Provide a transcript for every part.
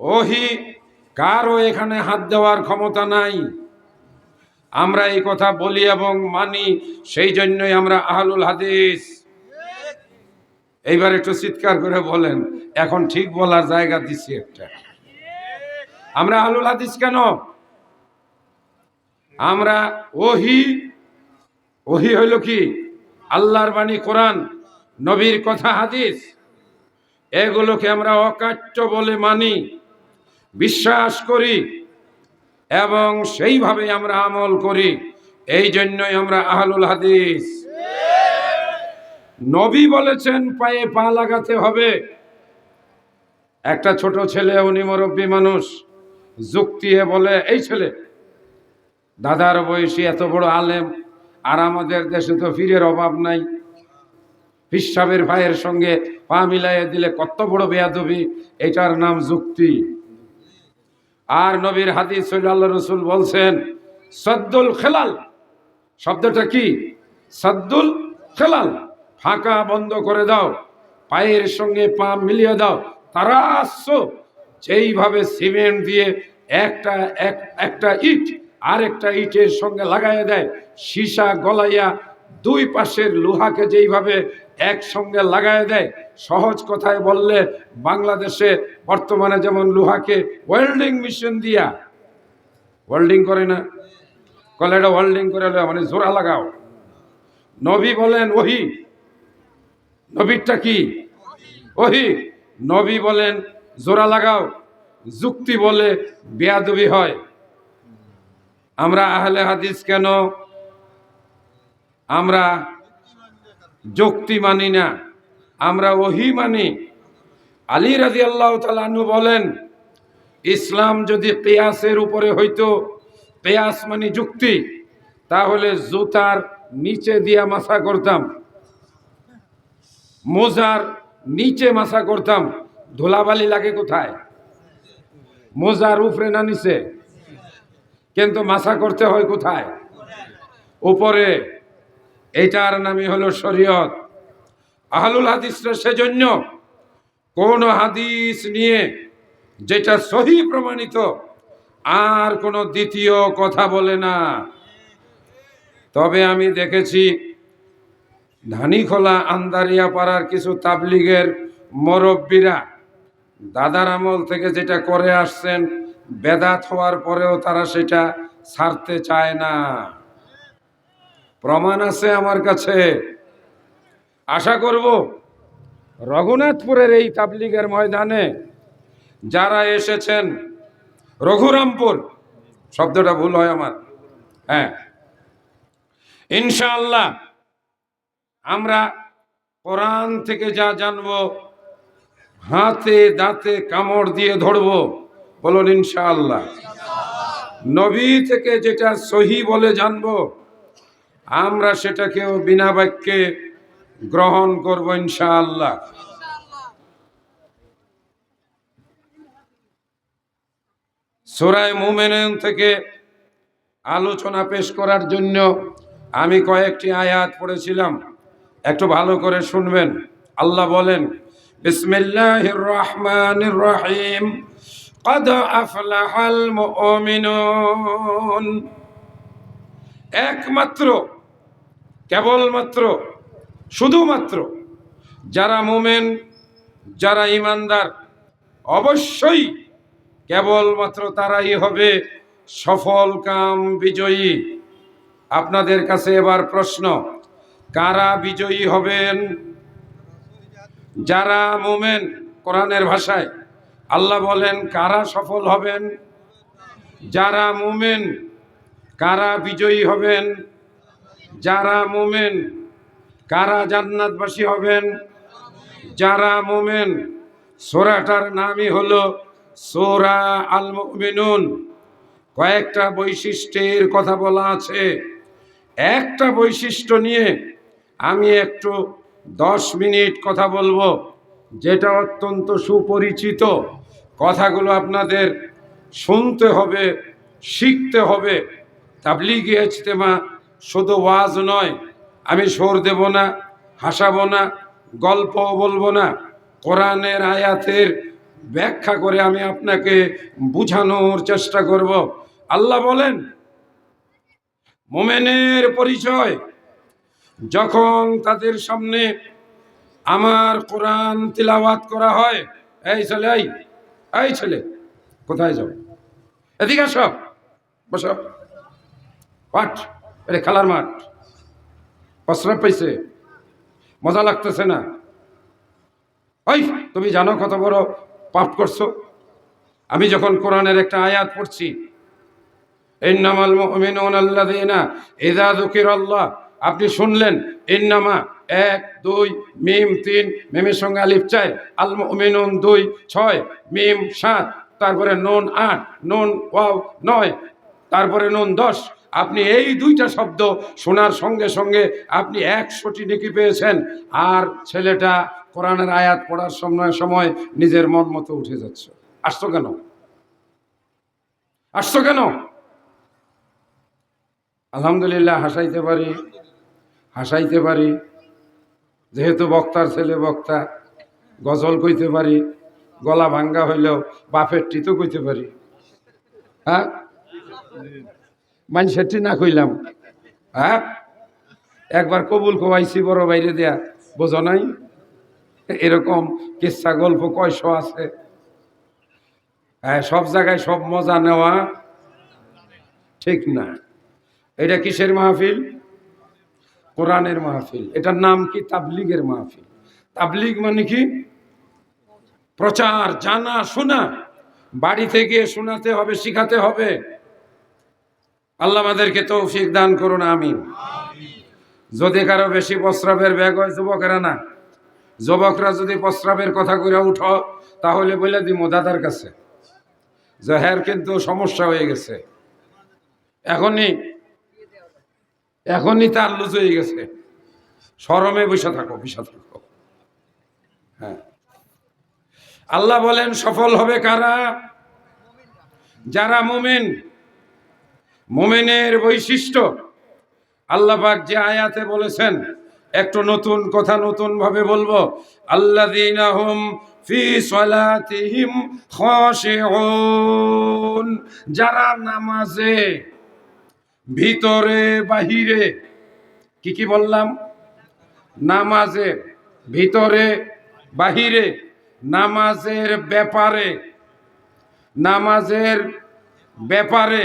ওহি কারও এখানে হাত দেওয়ার ক্ষমতা নাই। আমরা এই কথা বলি এবং মানি, সেই জন্যই আমরা আহলুল হাদিস। এইবার একটু চিৎকার করে বলেন, এখন ঠিক বলার জায়গা দিচ্ছি একটা। আমরা আহলুল হাদিস কেন? আমরা ওহি ওহি হইল কি? আল্লাহর বাণী কোরআন, নবীর কথা হাদিস। এগুলোকে আমরা অকাট্য বলে মানি। বিশ্বাস করি এবং সেইভাবে আমরা আমল করি। এই জন্যই আমরা আহলুল হাদিস। নবী বলেছেন, পায়ে পা লাগাতে হবে। একটা ছোট ছেলে, উনি মুরব্বী মানুষ যুক্তিয়ে বলে, এই ছেলে, দাদার বয়সী এত বড় আলেম, আর আমাদের দেশে তো ফিরের অভাব নাই। পিসাবের ভাইয়ের সঙ্গে পা মিলাইয়ে দিলে কত বড় বেয়াদবি, এটার নাম যুক্তি। আর নবীর হাদিস আল্লাহ রসুল বলছেন, সদ্দুল খেলাল। শব্দটা কি? সদ্দুল খেলাল। ফাঁকা বন্ধ করে দাও, পায়ের সঙ্গে পা মিলিয়ে দাও তারা যেইভাবে সিমেন্ট দিয়ে একটা এক, একটা ইট, আরেকটা ইটের সঙ্গে লাগাইয়া দেয়, সীসা গলাইয়া দুই পাশের লোহাকে যেইভাবে একসঙ্গে লাগায় দেয়, সহজ কথায় বললে বাংলাদেশে বর্তমানে যেমন লোহাকে ওয়েল্ডিং মেশিন দিয়া, ওয়েল্ডিং করে না কলে এটা ওয়েল্ডিং করে মানে জোড়া লাগাও। নবী বলেন ওহি, নবীরটা কি? ওহি, নবী বলেন জোড়া লাগাও, যুক্তি বলে বেয়াদবি হয়। আমরা আহলে হাদিস কেন আমরা যুক্তি মানি না, আমরা ওহি মানি। আলী রাজি আল্লাহ তালু বলেন, ইসলাম যদি পেয়াসের উপরে হইতো পেয়াস মানে যুক্তি, তাহলে জুতার নিচে দিয়া মাথা করতাম, মোজার নিচে মাসা করতাম, ধুলাবালি লাগে কোথায়? মোজার উপরে না নিচে? কিন্তু মাথা করতে হয় কোথায়? উপরে। এটার নামই হলো শরীয়ত। আহলুল হাদিসরা সেজন্য কোন হাদিস নিয়ে যেটা সহি প্রমাণিত, আর কোনো দ্বিতীয় কথা বলে না। তবে আমি দেখেছি ধানিখোলা আন্দারিয়া পাড়ার কিছু তাবলিগের মরব্বীরা দাদার আমল থেকে যেটা করে আসছেন, বেদাত হওয়ার পরেও তারা সেটা ছাড়তে চায় না। প্রমাণ আছে আমার কাছে। আশা করব রঘুনাথপুরের এই তাবলিগের ময়দানে যারা এসেছেন, রঘুরামপুর, শব্দটা ভুল হয় আমার। হ্যাঁ। ইনশাআল্লাহ আমরা কোরআন থেকে যা জানব, হাতে দাঁতে কামড় দিয়ে ধরবো, বলুন ইনশাআল্লাহ। নবী থেকে যেটা সহি বলে জানব আমরা সেটাকেও বিনা বাক্যে গ্রহণ করব ইনশাআল্লাহ। সোরায় মোমেনয়ন থেকে আলোচনা পেশ করার জন্য আমি কয়েকটি আয়াত পড়েছিলাম। একটু ভালো করে শুনবেন। আল্লাহ বলেন, বিসমিল্লাহির রহমানির রহিম। قد আফলাহাল মুমিনুন। একমাত্র কেবলমাত্র, শুধুমাত্র যারা মোমেন, যারা ইমানদার অবশ্যই কেবলমাত্র তারাই হবে সফল কাম বিজয়ী। আপনাদের কাছে এবার প্রশ্ন, কারা বিজয়ী হবেন? যারা মোমেন, কোরআনের ভাষায় আল্লাহ বলেন, কারা সফল হবেন? যারা মোমেন, কারা বিজয়ী হবেন? যারা মোমেন, কারা জান্নাতবাসী হবেন? যারা মোমেন, সোরাটার নামই হলো সোরা আল মুমিনুন কয়েকটা বৈশিষ্ট্যের কথা বলা আছে। একটা বৈশিষ্ট্য নিয়ে আমি একটু দশ মিনিট কথা বলব, যেটা অত্যন্ত সুপরিচিত। কথাগুলো আপনাদের শুনতে হবে, শিখতে হবে। তাবলিগি ইজতেমা শুধু ওয়াজ নয়, আমি সোর দেব না, হাসাবো না গল্প বলব না। কোরআনের আয়াতের ব্যাখ্যা করে আমি আপনাকে বুঝানোর চেষ্টা করব। আল্লাহ বলেন, মোমেনের পরিচয় যখন তাদের সামনে আমার কোরআন তিলাওয়াত করা হয়, এই ছেলে, এই এই ছেলে, কোথায় যাও? এদিকে আসো, বসো। পাঠ এটা খেলার মাঠ। প্রস্রাব পাইছে। মজা লাগতেছে না। ওই, তুমি জানো কত বড় পাপ করছ? আমি যখন কোরআনের একটা আয়াত পড়ছি, ইন্নামাল মুমিনুন আল্লাযীনা ইযা যুকিরাল্লাহ। আপনি শুনলেন, ইন্নামা এক, দুই, মিম, তিন, মিমের সঙ্গে আলিফ চার আল মুমিনুন দুই, ছয়, মিম, সাত, তারপরে নুন আট, নুন ওয়াও, নয়, তারপরে নুন দশ আপনি এই দুইটা শব্দ শোনার সঙ্গে সঙ্গে আপনি একশোটি নেকি পেয়েছেন। আর ছেলেটা কোরআনের আয়াত পড়ার সময় সময় নিজের মন মতো উঠে যাচ্ছে। আসছো কেন? আসছো কেন? আলহামদুলিল্লাহ, হাসাইতে পারি। হাসাইতে পারি। যেহেতু বক্তার ছেলে বক্তা, গজল কইতে পারি, গলা ভাঙ্গা হইলেও বাপের টিতো কইতে পারি। হ্যাঁ? মানুষেরটি না কইলাম। হ্যাঁ? একবার কবুল কোয়াইছি বড় বাইরে দেয়া। বোঝো নাই? এরকম কিচ্ছা গল্প কয়শো আছে? হ্যাঁ সব জায়গায় সব মজা নেওয়া ঠিক না। এটা কিসের মাহফিল? কোরআনের মাহফিল। এটার নাম কি? তাবলিগের মাহফিল। তাবলিগ মানে কি? প্রচার, জানা, শোনা। বাড়ি থেকে শোনাতে হবে, শিখাতে হবে। আল্লাহ আমাদেরকে তৌফিক দান করুন, আমিন। যদি কারও বেশি প্রস্রাবের ব্যাগ হয়, যুবকেরা না। যুবকরা যদি প্রস্রাবের কথা করে উঠো, তাহলে বলে দিব দাদার কাছে। যে হ্যার কিন্তু সমস্যা হয়ে গেছে। এখনই এখনই তার লুজ হয়ে গেছে। সরমে বসে থাকো বসে থাকো। হ্যাঁ। আল্লাহ বলেন, সফল হবে কারা? যারা মোমেন মোমেনের বৈশিষ্ট্য। আল্লাহ পাক যে আয়াতে বলেছেন, একটু নতুন কথা নতুন ভাবে বলব খাশিউন। যারা নামাজে ভিতরে, বাহিরে, কি কি বললাম? নামাজে ভিতরে, বাহিরে, নামাজের ব্যাপারে নামাজের ব্যাপারে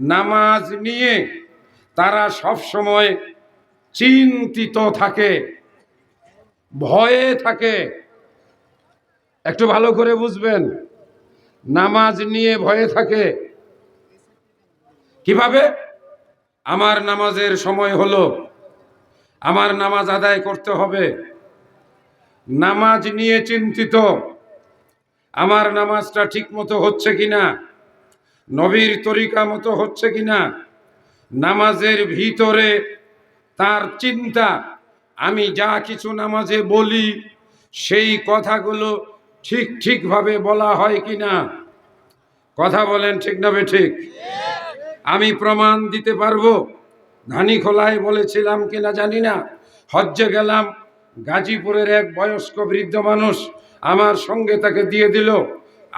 নামাজ নিয়ে তারা সব সময় চিন্তিত থাকে, ভয়ে থাকে। একটু ভালো করে বুঝবেন, নামাজ নিয়ে ভয়ে থাকে। কীভাবে? আমার নামাজের সময় হলো, আমার নামাজ আদায় করতে হবে। নামাজ নিয়ে চিন্তিত, আমার নামাজটা ঠিক মতো হচ্ছে কিনা? নবীর তরিকা মতো হচ্ছে কিনা? নামাজের ভিতরে তার চিন্তা, আমি যা কিছু নামাজে বলি, সেই কথাগুলো ঠিক ঠিকভাবে বলা হয় কি না কথা বলেন ঠিক না ঠিক? আমি প্রমাণ দিতে পারব? ধানি খোলায় বলেছিলাম কিনা জানি না। হজ্জে গেলাম, গাজীপুরের এক বয়স্ক বৃদ্ধ মানুষ আমার সঙ্গে তাকে দিয়ে দিল।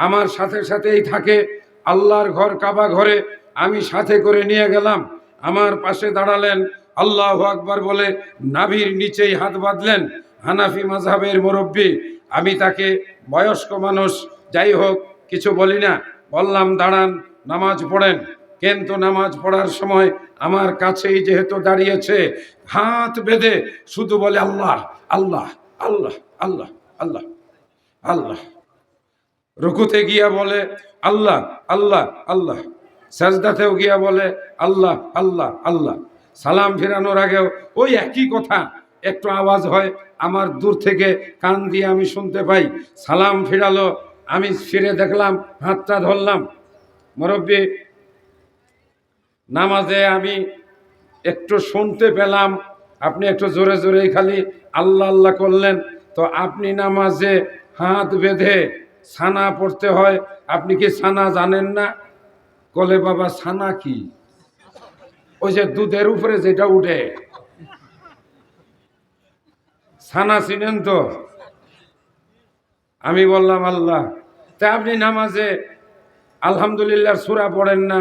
আমার সাথে সাথেই থাকে আল্লাহর ঘর কাবা ঘরে আমি সাথে করে নিয়ে গেলাম। আমার পাশে দাঁড়ালেন, আল্লাহ আকবার বলে নাভির নিচেই হাত বাঁধলেন। হানাফি মাঝহাবের মুরব্বী, আমি তাকে বয়স্ক মানুষ, যাই হোক, কিছু বলি না। বললাম, দাঁড়ান, নামাজ পড়েন। কিন্তু নামাজ পড়ার সময় আমার কাছেই যেহেতু দাঁড়িয়েছে, হাত বেঁধে শুধু বলে, আল্লাহ আল্লাহ আল্লাহ আল্লাহ আল্লাহ আল্লাহ। রুকুতে গিয়া বলে, আল্লাহ আল্লাহ আল্লাহ। সাজদাতেও গিয়া বলে, আল্লাহ আল্লাহ আল্লাহ। সালাম ফেরানোর আগেও ওই একই কথা, একটু আওয়াজ হয়, আমার দূর থেকে কান দিয়ে আমি শুনতে পাই। সালাম ফিরালো, আমি ফিরে দেখলাম, হাতটা ধরলাম। মুরব্বী, নামাজে আমি একটু শুনতে পেলাম, আপনি একটু জোরে জোরে খালি আল্লাহ আল্লাহ করলেন। তো আপনি নামাজে হাত বেঁধে ছানা পড়তে হয়। আপনি কি ছানা জানেন না? কলে বাবা ছানা কি? ওই যে দুধের উপরে যেটা উঠে। ছানা চিনেন তো? আমি বললাম, আল্লাহ, তা আপনি নামাজে আলহামদুলিল্লাহ সুরা পড়েন না?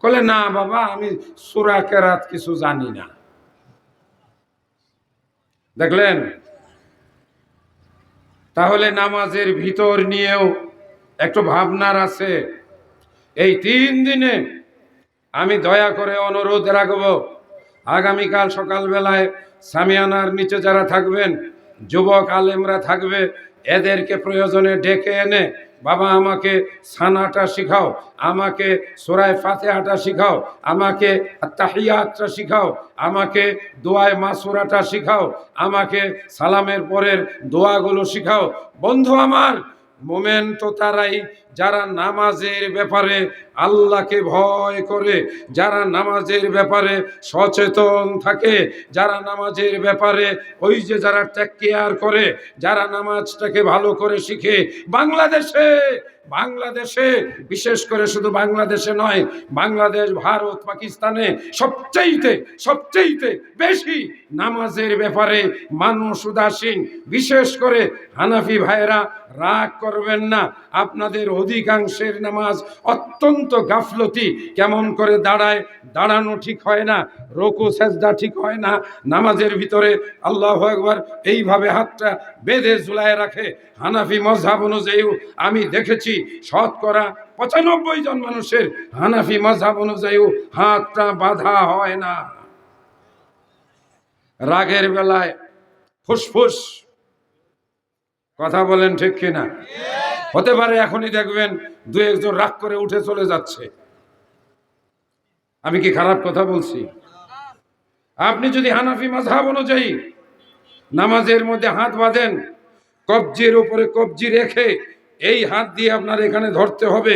কলে, না বাবা, আমি সুরা কেরাত কিছু জানি না। দেখলেন? তাহলে নামাজের ভিতর নিয়েও একটু ভাবনার আছে। এই তিন দিনে আমি দয়া করে অনুরোধ রাখব, আগামীকাল সকালবেলায় সামিয়ানার নিচে যারা থাকবেন যুবক আলেমরা থাকবে, এদেরকে প্রয়োজনে ডেকে এনে, বাবা আমাকে সানাটা শিখাও, আমাকে সোরায় ফাতেহাটা শিখাও, আমাকে তাহিয়াতটা শিখাও, আমাকে দোয়ায় মাসুরাটা শিখাও, আমাকে সালামের পরের দোয়াগুলো শিখাও। বন্ধু আমার, মোমেন তো তারাই যারা নামাজের ব্যাপারে আল্লাহকে ভয় করে, যারা নামাজের ব্যাপারে সচেতন থাকে, যারা নামাজের ব্যাপারে ওই যে যারা টেক কেয়ার করে, যারা নামাজটাকে ভালো করে শিখে, বাংলাদেশে বাংলাদেশে, বিশেষ করে শুধু বাংলাদেশে নয়, বাংলাদেশ, ভারত, পাকিস্তানে সবচাইতে সবচাইতে বেশি নামাজের ব্যাপারে মানুষ উদাসীন। বিশেষ করে হানাফি ভাইয়েরা, রাগ করবেন না, আপনাদের অধিকাংশের নামাজ অত্যন্ত গাফলতি। কেমন করে দাঁড়ায়, দাঁড়ানো ঠিক হয় না, রোকু, সেজদা ঠিক হয় না, নামাজের ভিতরে আল্লাহ একবার এইভাবে হাতটা বেঁধে ঝুলায় রাখে। হানাফি মজহাব অনুযায়ীও আমি দেখেছি, শতকরা পঁচানব্বই জন মানুষের হানাফি মজহাব অনুযায়ীও হাতটা বাঁধা হয় না। রাগের বেলায় ফুসফুস। কথা বলেন ঠিক কিনা? হতে পারে এখনই দেখবেন দু একজন রাগ করে উঠে চলে যাচ্ছে। আমি কি খারাপ কথা বলছি? আপনি যদি হানাফি মাঝহাব অনুযায়ী নামাজের মধ্যে হাত বাঁধেন, কবজির উপরে কবজি রেখে এই হাত দিয়ে আপনার এখানে ধরতে হবে,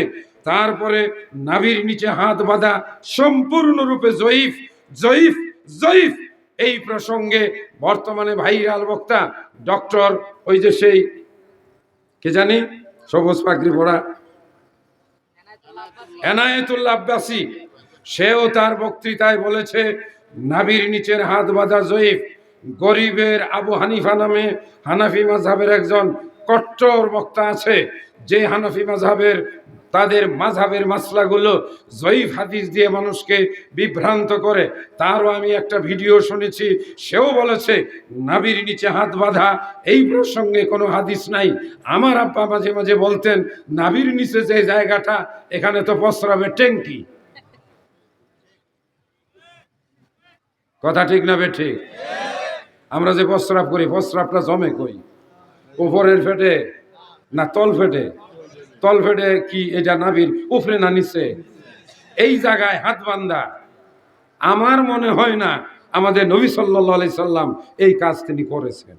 তারপরে নাভির নিচে হাত বাঁধা সম্পূর্ণরূপে জয়ীফ জয়ীফ জয়ীফ। এই প্রসঙ্গে বর্তমানে ভাইরাল বক্তা ডক্টর ওই যে সেই, কে জানি? সবুজ পাগড়ি পড়া এনায়েতুল্লা আব্বাসী, সেও তার বক্তৃতায় বলেছে, নাবির নিচের হাত বাঁধা জয়ীফ, গরিবের আবু হানিফা নামে হানাফি মাঝহের একজন কট্টর বক্তা আছে, যে হানাফি মাঝহাবের তাদের মাঝহাবের মাসলাগুলো জয়ীফ হাদিস দিয়ে মানুষকে বিভ্রান্ত করে। তারও আমি একটা ভিডিও শুনেছি, সেও বলেছে, নাবির নিচে হাত বাঁধা, এই প্রসঙ্গে কোনো হাদিস নাই। আমার আব্বা মাঝে মাঝে বলতেন, নাবির নিচে যে জায়গাটা, এখানে তো প্রস্রাবের ট্যাঙ্কি। কথা ঠিক না বে ঠিক? আমরা যে প্রস্রাব করি প্রস্রাবটা জমে কই? উপরের ফেটে না তল ফেটে? তল ফেটে কি এটা নাভির উফরে না নিচে? এই জায়গায় হাত বান্ধা আমার মনে হয় না আমাদের নবী সাল্লাহ আলি সাল্লাম এই কাজ তিনি করেছেন।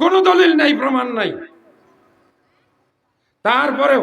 কোনো দলিল নাই, প্রমাণ নাই। তারপরেও